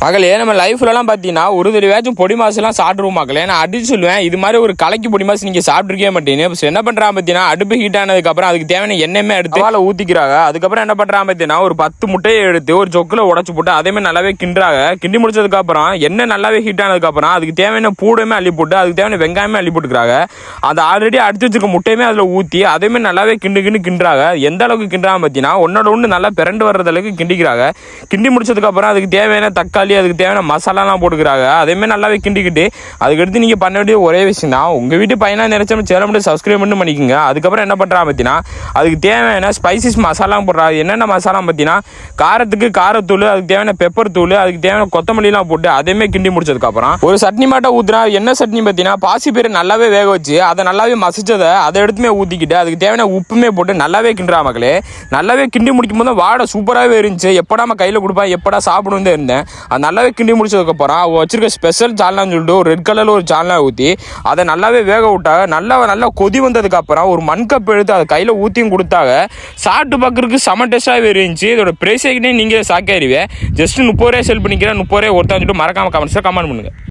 மகளே நம்ம லைஃப்லலாம் பார்த்தீங்கன்னா ஒரு தடவையாச்சும் பொடி மாசுலாம் சாப்பிட்ருவோம் மக்களே. நான் அடிச்சு சொல்லுவேன் இது மாதிரி ஒரு கலக்கி பொடி மாசு நீங்கள் சாப்பிட்ருக்கே மாட்டீங்க. இப்போ என்ன பண்ணுறான் பார்த்தீங்கன்னா அடுப்பு ஹீட் ஆனதுக்கப்புறம் அதுக்கு தேவையான எண்ணெயுமே எடுத்து வாழை ஊற்றிக்கிறாங்க அதுக்கப்புறம் என்ன பண்ணுறான் பார்த்தீங்கன்னா ஒரு பத்து முட்டையை எடுத்து ஒரு சொக்கில் உடச்சி போட்டு அதேமாதிரி நல்லாவே கிண்டுறாங்க. கிண்டி முடிச்சதுக்கப்புறம் எண்ணெய் நல்லாவே ஹீட் ஆனதுக்கப்புறம் அதுக்கு தேவையான பூடையுமே அள்ளி போட்டு அதுக்கு தேவையான வெங்காயமே அள்ளி போட்டுக்கிறாங்க. அதை ஆல்ரெடி அடிச்சு வச்சிருக்க முட்டையுமே அதில் ஊற்றி அதேமாதிரி நல்லாவே கிண்டு கிண்டு கிண்டுறாங்க. எந்த அளவுக்கு கிண்டுறாங்க பார்த்தீங்கன்னா ஒன்னோட ஒன்று நல்லா பிறண்டு வர்றது அளவுக்கு கிண்டிக்கிறாங்க. கிண்டி முடிச்சதுக்கப்புறம் அதுக்கு தேவையான தக்காளி அதுக்கு தேவையான மசாலாலாம் போட்டுக்கிறாங்க. அதேமாதிரி நல்லாவே கிண்டிக்கிட்டு அதுக்கடுத்து நீங்கள் பண்ண வேண்டிய ஒரே விஷயம் தான் உங்கள் வீட்டு பையனாக நினைச்சா சேலம் மட்டும் சப்ஸ்கிரைப் பண்ணி பண்ணிக்கோங்க. அதுக்கப்புறம் என்ன பண்ணுறா பார்த்தீங்கன்னா அதுக்கு தேவையான ஸ்பைசஸ் மசாலாம் போடுறாங்க என்னென்ன மசாலா பார்த்தீங்கன்னா காரத்துக்கு காரத்தூள் அதுக்கு தேவையான பெப்பர் தூள் அதுக்கு தேவையான கொத்தமல்லிலாம் போட்டு அதேமாதிரி கிண்டி முடிச்சதுக்கப்புறம் ஒரு சட்னி மாட்டை ஊற்றுனா என்ன சட்னி பார்த்தீங்கன்னா பாசி பேர் நல்லாவே வேக வச்சு அதை நல்லாவே மசிச்சதை அதை எடுத்துமே ஊற்றிக்கிட்டு அதுக்கு தேவையான உப்புமே போட்டு நல்லாவே கிண்டுறா மக்களே. நல்லாவே கிண்டி முடிக்கும் போது வாடை சூப்பராகவே இருந்துச்சு. எப்படா நம்ம கையில் கொடுப்பேன் எப்படா சாப்பிடுன்னு இருந்தேன். அது நல்லாவே கிண்டி முடிச்சதுக்கப்புறம் அவள் வச்சிருக்க ஸ்பெஷல் சால்னான்னு சொல்லிட்டு ஒரு ரெட் கலரில் ஒரு சால்னா ஊற்றி அதை நல்லாவே வேக விட்டாங்க நல்லா நல்லா கொதி வந்ததுக்கப்புறம் ஒரு மண் கப் எடுத்து அதை கையில் ஊற்றியும் கொடுத்தாங்க. சாப்பிட்டு பார்க்குறதுக்கு செம டேஸ்ட்டாகவே இருந்துச்சு. இதோட ப்ரைஸேக்கிட்டே நீங்களே சாக்கி அறிவே ஜஸ்ட் முப்பது ரூபாய் செல் பண்ணிக்கிறேன். முப்பது ரூபாய் ஒருத்தான் சொல்லிட்டு மறக்காம கமெண்ட்ஸில் கமெண்ட் பண்ணுங்கள்